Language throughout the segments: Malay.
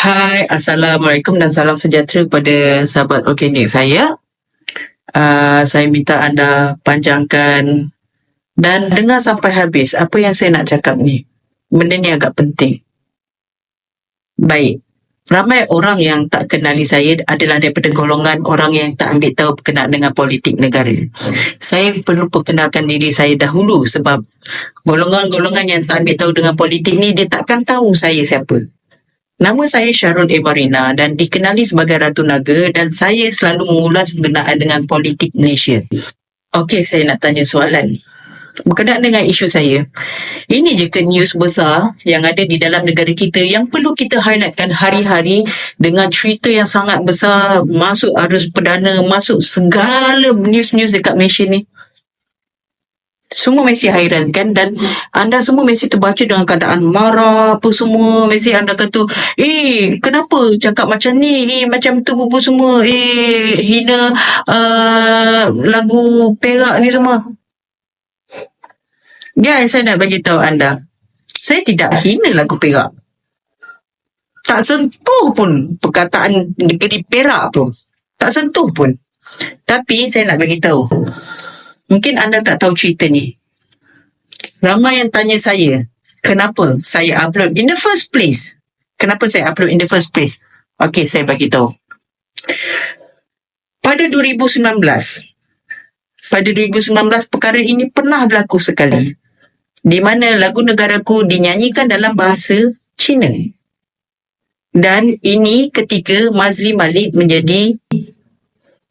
Hai, Assalamualaikum dan salam sejahtera pada sahabat organik saya. Uh, saya minta anda panjangkan dan dengar sampai habis apa yang saya nak cakap ni. Benda ni agak penting. Baik. Ramai orang yang tak kenali saya adalah daripada golongan orang yang tak ambil tahu berkenaan dengan politik negara. Saya perlu perkenalkan diri saya dahulu sebab golongan-golongan yang tak ambil tahu dengan politik ni dia takkan tahu saya siapa. Nama saya Syarul Emarina dan dikenali sebagai Ratu Naga dan saya selalu mengulas berkenaan dengan politik Malaysia. Okey, saya nak tanya soalan berkenaan dengan isu saya. Ini je ke news besar yang ada di dalam negara kita yang perlu kita highlightkan hari-hari dengan cerita yang sangat besar masuk arus perdana, masuk segala news-news dekat Malaysia ni. Semua mesti hairan kan dan anda semua mesti terbaca dengan keadaan marah apa semua mesti anda kata eh kenapa cakap macam ni eh macam tu apa semua eh hina uh, lagu perak ni semua Guys, saya nak bagi tahu anda. Saya tidak hina lagu Perak. Tak sentuh pun perkataan negeri Perak pun. Tak sentuh pun. Tapi saya nak bagi tahu. Mungkin anda tak tahu cerita ni. Ramai yang tanya saya, kenapa saya upload in the first place? Kenapa saya upload in the first place? Okey, saya bagi tahu. Pada 2019, pada 2019 perkara ini pernah berlaku sekali di mana lagu negaraku dinyanyikan dalam bahasa Cina. Dan ini ketika Mazli Malik menjadi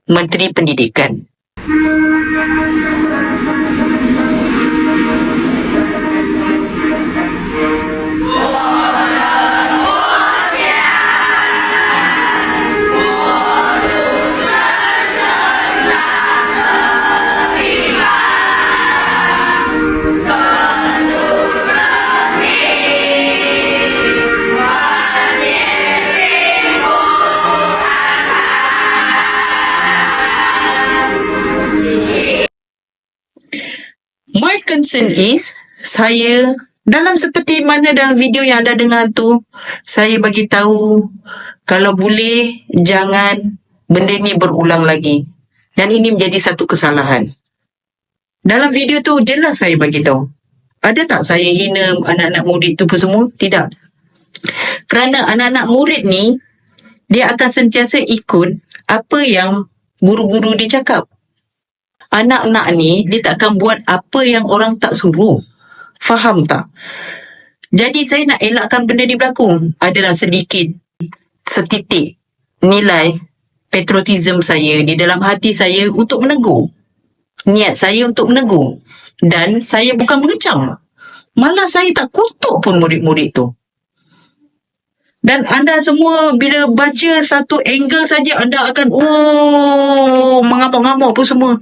Menteri Pendidikan. Concern is saya dalam seperti mana dalam video yang anda dengar tu saya bagi tahu kalau boleh jangan benda ni berulang lagi dan ini menjadi satu kesalahan. Dalam video tu jelas saya bagi tahu. Ada tak saya hina anak-anak murid tu pun semua? Tidak. Kerana anak-anak murid ni dia akan sentiasa ikut apa yang guru-guru dia cakap anak-anak ni dia takkan buat apa yang orang tak suruh. Faham tak? Jadi saya nak elakkan benda ni berlaku. Adalah sedikit, setitik nilai patriotism saya di dalam hati saya untuk menegur. Niat saya untuk menegur. Dan saya bukan mengecam. Malah saya tak kutuk pun murid-murid tu. Dan anda semua bila baca satu angle saja anda akan oh mengamuk-ngamuk pun semua.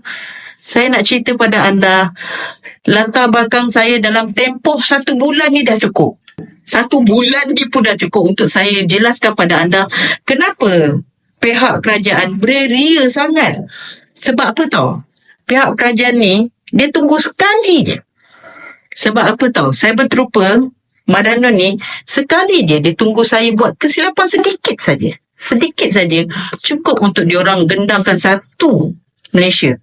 Saya nak cerita pada anda latar belakang saya dalam tempoh satu bulan ni dah cukup. Satu bulan ni pun dah cukup untuk saya jelaskan pada anda kenapa pihak kerajaan beria sangat. Sebab apa tau? Pihak kerajaan ni dia tunggu sekali je. Sebab apa tau? Saya berterupa Madano ni sekali je dia tunggu saya buat kesilapan sedikit saja. Sedikit saja cukup untuk diorang gendangkan satu Malaysia.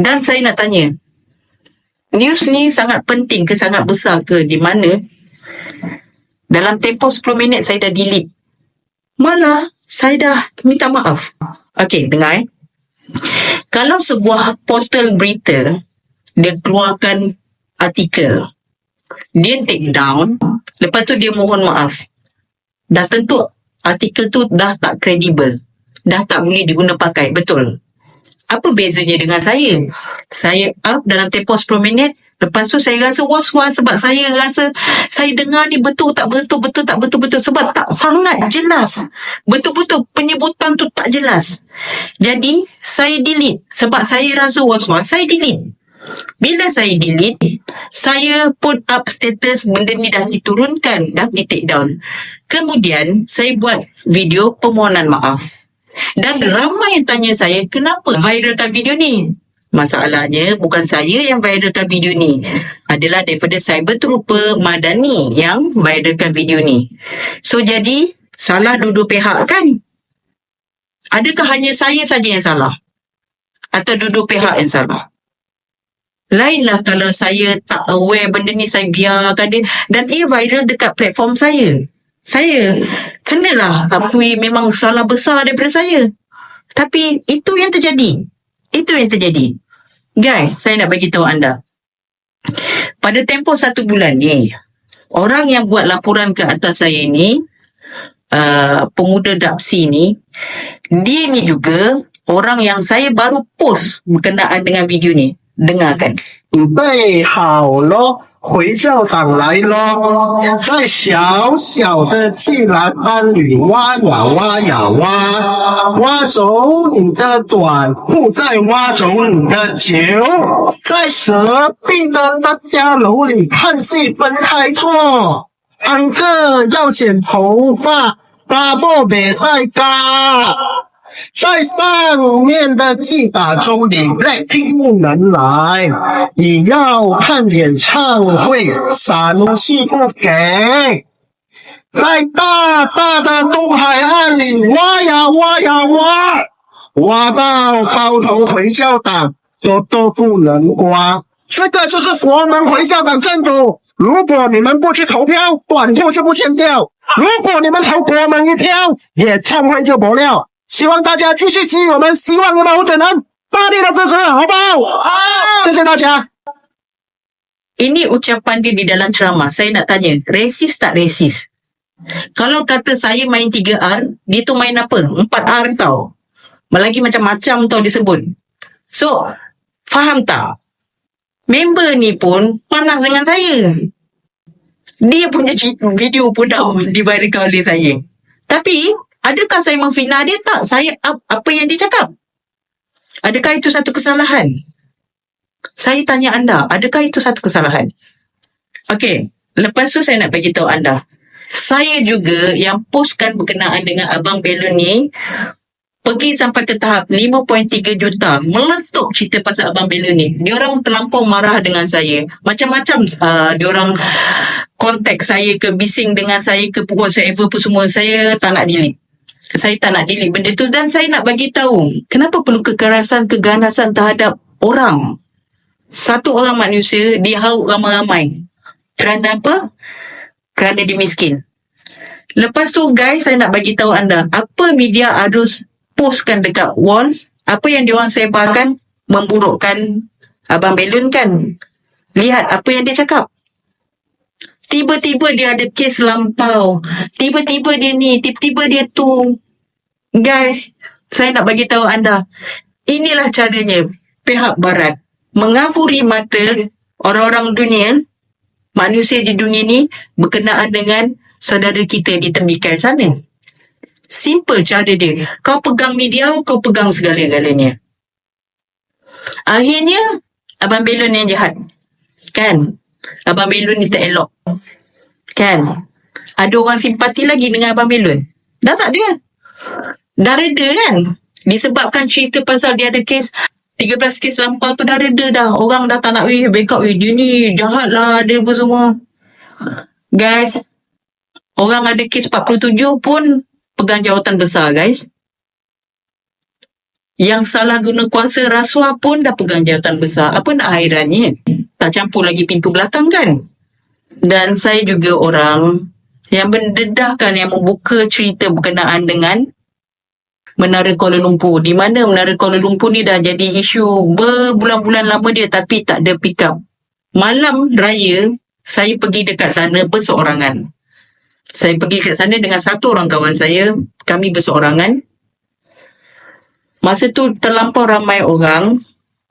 Dan saya nak tanya, news ni sangat penting ke sangat besar ke di mana dalam tempoh 10 minit saya dah delete. Malah saya dah minta maaf. Okey, dengar eh. Kalau sebuah portal berita dia keluarkan artikel dia take down, lepas tu dia mohon maaf. Dah tentu artikel tu dah tak kredibel. Dah tak boleh diguna pakai, betul. Apa bezanya dengan saya? Saya up dalam tempoh 10 minit, lepas tu saya rasa was-was sebab saya rasa saya dengar ni betul tak betul, betul tak betul-betul sebab tak sangat jelas. Betul-betul penyebutan tu tak jelas. Jadi, saya delete sebab saya rasa was-was, saya delete. Bila saya delete, saya put up status benda ni dah diturunkan, dah di take down. Kemudian, saya buat video permohonan maaf. Dan ramai yang tanya saya, kenapa viralkan video ni? Masalahnya, bukan saya yang viralkan video ni. Adalah daripada cyber trooper Madani yang viralkan video ni. So, jadi, Salah dua-dua pihak kan? Adakah hanya saya saja yang salah? Atau dua-dua pihak yang salah? Lainlah kalau saya tak aware benda ni saya biarkan dia dan ia viral dekat platform saya Saya kenalah akui memang salah besar daripada saya. Tapi itu yang terjadi. Itu yang terjadi. Guys, saya nak bagi tahu anda. Pada tempoh satu bulan ni, orang yang buat laporan ke atas saya ni, uh, pemuda Dapsi ni, dia ni juga orang yang saya baru post berkenaan dengan video ni. Dengarkan. 准备好了， 回校长来了，在小小的自然班里挖呀挖呀挖，挖走你的短裤，再挖走你的球，在隔壁的大家楼里看戏分开坐，安个要剪头发，巴莫比赛嘎。在上面的季打周里内不能来，你要看演唱会，闪气不给。在大大的东海岸里挖呀挖呀挖，挖到包头回教党都都不能挖。这个就是国门回教党政府。如果你们不去投票，短裤就不签掉；如果你们投国门一票，演唱会就没了。希望大家继续给予我们希望的候选人大力的支持，好不好？好，谢谢大家。 Ini ucapan dia di dalam ceramah. Saya nak tanya, resis tak resis? Kalau kata saya main 3R, dia tu main apa? 4R tau. Lagi macam-macam tau dia sebut. So, faham tak? Member ni pun panas dengan saya. Dia punya cerita- video pun dah diviralkan oleh saya. Tapi, adakah saya memfitnah dia? Tak. Saya ap- apa yang dia cakap? Adakah itu satu kesalahan? Saya tanya anda, adakah itu satu kesalahan? Okey, lepas tu saya nak bagi tahu anda. Saya juga yang postkan berkenaan dengan Abang Belon ni pergi sampai ke tahap 5.3 juta meletup cerita pasal Abang Belon ni. Diorang terlampau marah dengan saya. Macam-macam uh, diorang kontak saya ke bising dengan saya ke whatsoever pun semua. Saya tak nak delete. Saya tak nak delete benda tu dan saya nak bagi tahu kenapa perlu kekerasan keganasan terhadap orang satu orang manusia dihauk ramai-ramai. Kerana apa? Kerana dia miskin. Lepas tu guys, saya nak bagi tahu anda, apa media harus postkan dekat wall, apa yang diorang sebarkan memburukkan Abang Belun kan. Lihat apa yang dia cakap. Tiba-tiba dia ada kes lampau. Tiba-tiba dia ni, tiba-tiba dia tu. Guys, saya nak bagi tahu anda, inilah caranya pihak barat mengaburi mata orang-orang dunia, manusia di dunia ni berkenaan dengan saudara kita di tembikai sana. Simple cara dia. Kau pegang media, kau pegang segala-galanya. Akhirnya, Abang Belon yang jahat. Kan? Abang Belon ni tak elok. Kan? Ada orang simpati lagi dengan Abang Belon. Dah tak ada. Dah reda kan? Disebabkan cerita pasal dia ada kes 13 kes lampau tu dah reda dah. Orang dah tak nak weh backup weh. Dia ni jahat lah dia apa semua. Guys, orang ada kes 47 pun pegang jawatan besar guys. Yang salah guna kuasa rasuah pun dah pegang jawatan besar. Apa nak hairannya? Tak campur lagi pintu belakang kan? Dan saya juga orang yang mendedahkan, yang membuka cerita berkenaan dengan Menara Kuala Lumpur. Di mana Menara Kuala Lumpur ni dah jadi isu berbulan-bulan lama dia tapi tak ada pick up. Malam raya, saya pergi dekat sana berseorangan. Saya pergi dekat sana dengan satu orang kawan saya. Kami berseorangan. Masa tu terlampau ramai orang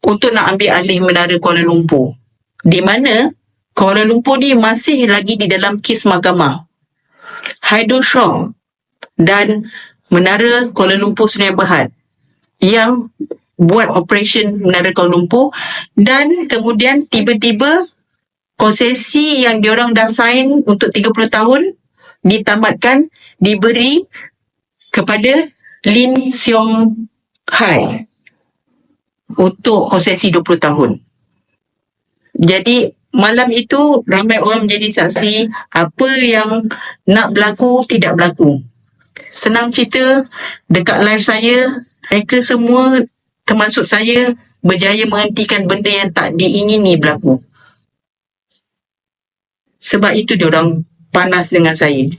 untuk nak ambil alih Menara Kuala Lumpur. Di mana Kuala Lumpur ni masih lagi di dalam kes mahkamah. Hydroshock dan Menara Kuala Lumpur Senayan Berhad yang buat operation Menara Kuala Lumpur dan kemudian tiba-tiba konsesi yang diorang dah sign untuk 30 tahun ditamatkan diberi kepada Lin Siong Hai untuk konsesi 20 tahun. Jadi malam itu ramai orang menjadi saksi apa yang nak berlaku tidak berlaku. senang cerita dekat live saya mereka semua termasuk saya berjaya menghentikan benda yang tak diingini berlaku. Sebab itu dia orang panas dengan saya.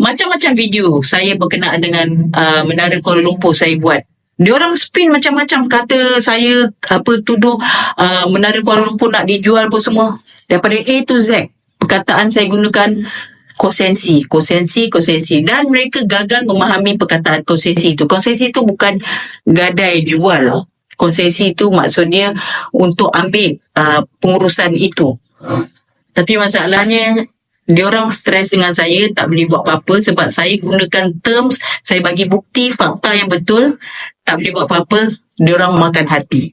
Macam-macam video saya berkenaan dengan uh, Menara Kuala Lumpur saya buat. Dia orang spin macam-macam kata saya apa tuduh uh, Menara Kuala Lumpur nak dijual apa semua. Daripada A to Z. Perkataan saya gunakan kosensi, kosensi, kosensi. Dan mereka gagal memahami perkataan kosensi itu. Kosensi itu bukan gadai jual. Konsesi itu maksudnya untuk ambil uh, pengurusan itu. Tapi masalahnya dia orang stres dengan saya tak boleh buat apa-apa sebab saya gunakan terms saya bagi bukti fakta yang betul tak boleh buat apa-apa dia orang makan hati.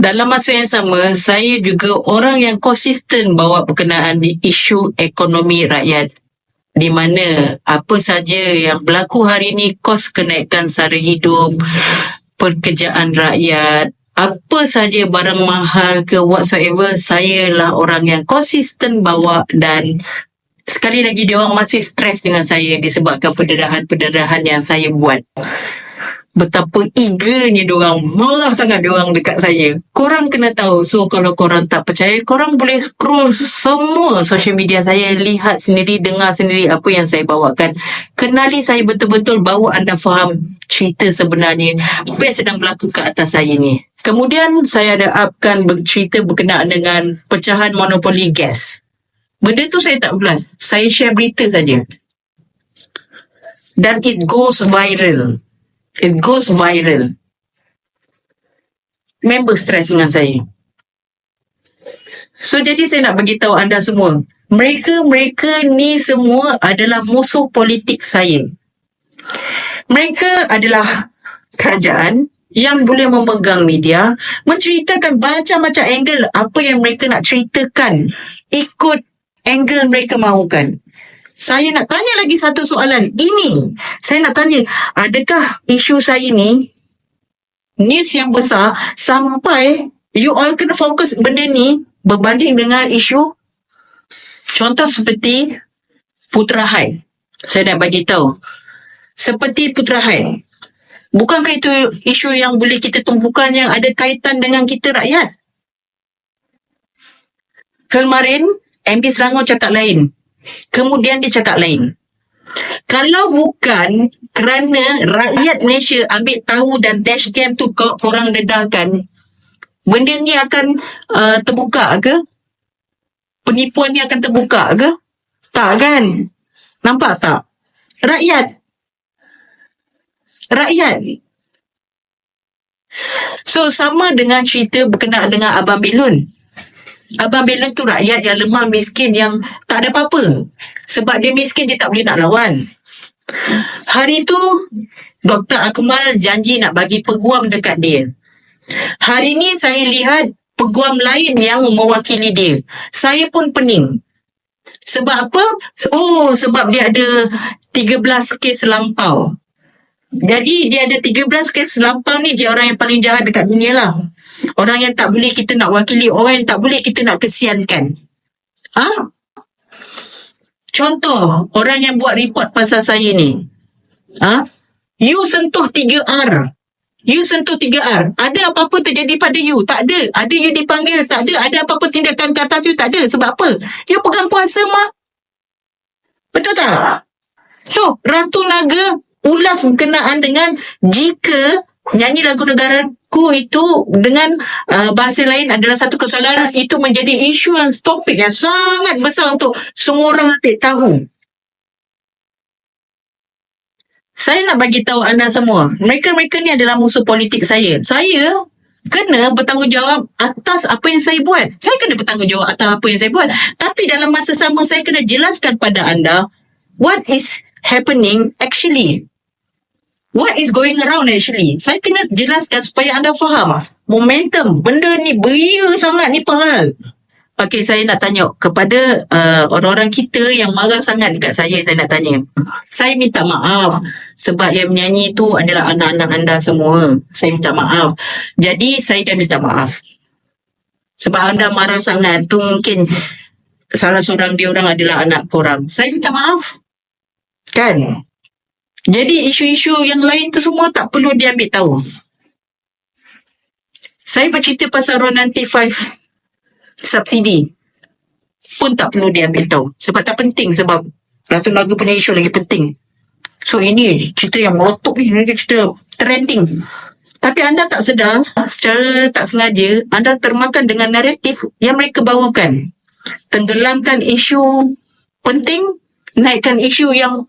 Dalam masa yang sama saya juga orang yang konsisten bawa berkenaan di isu ekonomi rakyat. Di mana apa saja yang berlaku hari ini kos kenaikan sara hidup pekerjaan rakyat apa saja barang mahal ke whatsoever saya lah orang yang konsisten bawa dan sekali lagi dia orang masih stres dengan saya disebabkan penderahan-penderahan yang saya buat. Betapa eagernya dia orang marah sangat dia orang dekat saya. Korang kena tahu so kalau korang tak percaya korang boleh scroll semua social media saya lihat sendiri dengar sendiri apa yang saya bawakan. Kenali saya betul-betul bawa anda faham cerita sebenarnya apa yang sedang berlaku ke atas saya ni kemudian saya ada upkan bercerita berkenaan dengan pecahan monopoli gas benda tu saya tak ulas saya share berita saja dan it goes viral It goes viral. Member stress dengan saya. So jadi saya nak bagi tahu anda semua, mereka-mereka ni semua adalah musuh politik saya. Mereka adalah kerajaan yang boleh memegang media, menceritakan macam-macam angle apa yang mereka nak ceritakan ikut angle mereka mahukan. Saya nak tanya lagi satu soalan. Ini, saya nak tanya, adakah isu saya ni news yang besar sampai you all kena fokus benda ni berbanding dengan isu contoh seperti Putra Hai. Saya nak bagi tahu. Seperti Putra Hai. Bukankah itu isu yang boleh kita tumpukan yang ada kaitan dengan kita rakyat? Kemarin, MB Selangor cakap lain. Kemudian dia cakap lain. Kalau bukan kerana rakyat Malaysia ambil tahu dan dash game tu korang dedahkan, benda ni akan uh, terbuka ke? Penipuan ni akan terbuka ke? Tak kan? Nampak tak? Rakyat. Rakyat. So sama dengan cerita berkenaan dengan Abang Bilun. Abang Belen tu rakyat yang lemah miskin yang tak ada apa-apa. Sebab dia miskin dia tak boleh nak lawan. Hari tu Dr. Akmal janji nak bagi peguam dekat dia. Hari ni saya lihat peguam lain yang mewakili dia. Saya pun pening. Sebab apa? Oh, sebab dia ada 13 kes lampau. Jadi dia ada 13 kes lampau ni dia orang yang paling jahat dekat dunia lah. Orang yang tak boleh kita nak wakili, orang yang tak boleh kita nak kesiankan. Ha? Contoh, orang yang buat report pasal saya ni. Ha? You sentuh 3R. You sentuh 3R. Ada apa-apa terjadi pada you? Tak ada. Ada you dipanggil? Tak ada. Ada apa-apa tindakan ke atas you? Tak ada. Sebab apa? You pegang kuasa, Mak. Betul tak? So, Ratu Naga ulas berkenaan dengan jika nyanyi lagu negaraku itu dengan uh, bahasa lain adalah satu kesalahan itu menjadi isu yang topik yang sangat besar untuk semua orang ambil tahu. Saya nak bagi tahu anda semua, mereka-mereka ni adalah musuh politik saya. Saya kena bertanggungjawab atas apa yang saya buat. Saya kena bertanggungjawab atas apa yang saya buat. Tapi dalam masa sama saya kena jelaskan pada anda what is happening actually. What is going around actually? Saya kena jelaskan supaya anda faham. Momentum. Benda ni beria sangat ni pahal. Okey, saya nak tanya kepada uh, orang-orang kita yang marah sangat dekat saya, saya nak tanya. Saya minta maaf sebab yang menyanyi tu adalah anak-anak anda semua. Saya minta maaf. Jadi, saya dah minta maaf. Sebab anda marah sangat tu mungkin salah seorang dia orang adalah anak korang. Saya minta maaf. Kan? Jadi isu-isu yang lain tu semua tak perlu diambil tahu. Saya bercerita pasal Ronan T5 subsidi pun tak perlu diambil tahu. Sebab tak penting sebab Ratu Naga punya isu lagi penting. So ini cerita yang meletup ni, ini cerita trending. Tapi anda tak sedar, secara tak sengaja, anda termakan dengan naratif yang mereka bawakan. Tenggelamkan isu penting, naikkan isu yang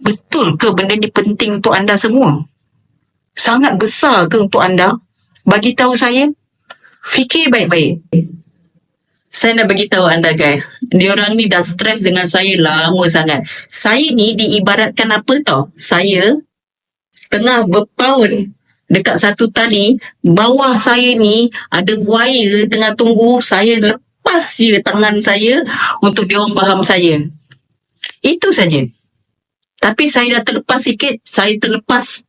betul ke benda ni penting untuk anda semua? Sangat besar ke untuk anda? Bagi tahu saya, fikir baik-baik. Saya nak bagi tahu anda guys, diorang ni dah stres dengan saya lama sangat. Saya ni diibaratkan apa tau? Saya tengah berpaut dekat satu tali, bawah saya ni ada buaya tengah tunggu saya lepas je tangan saya untuk diorang faham saya. Itu saja. Tapi saya dah terlepas sikit, saya terlepas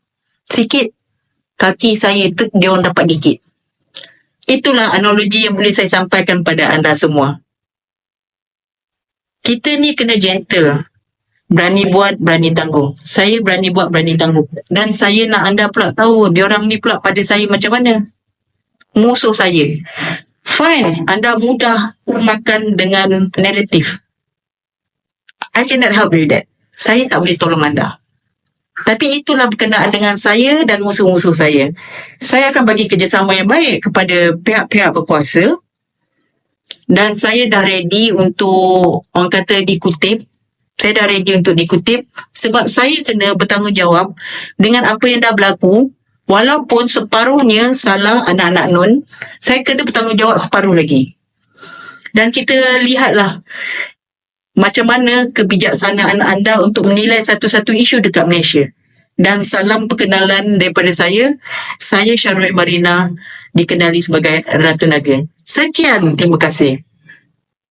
sikit, kaki saya tu diorang dapat gigit. Itulah analogi yang boleh saya sampaikan pada anda semua. Kita ni kena gentle. Berani buat, berani tanggung. Saya berani buat, berani tanggung. Dan saya nak anda pula tahu, diorang ni pula pada saya macam mana. Musuh saya. Fine, anda mudah termakan dengan naratif. I cannot help you with that. Saya tak boleh tolong anda. Tapi itulah berkenaan dengan saya dan musuh-musuh saya. Saya akan bagi kerjasama yang baik kepada pihak-pihak berkuasa dan saya dah ready untuk orang kata dikutip. Saya dah ready untuk dikutip sebab saya kena bertanggungjawab dengan apa yang dah berlaku walaupun separuhnya salah anak-anak Nun, saya kena bertanggungjawab separuh lagi. Dan kita lihatlah macam mana kebijaksanaan anda untuk menilai satu-satu isu dekat Malaysia. Dan salam perkenalan daripada saya. Saya Syarul Marina dikenali sebagai Ratu Naga. Sekian, terima kasih.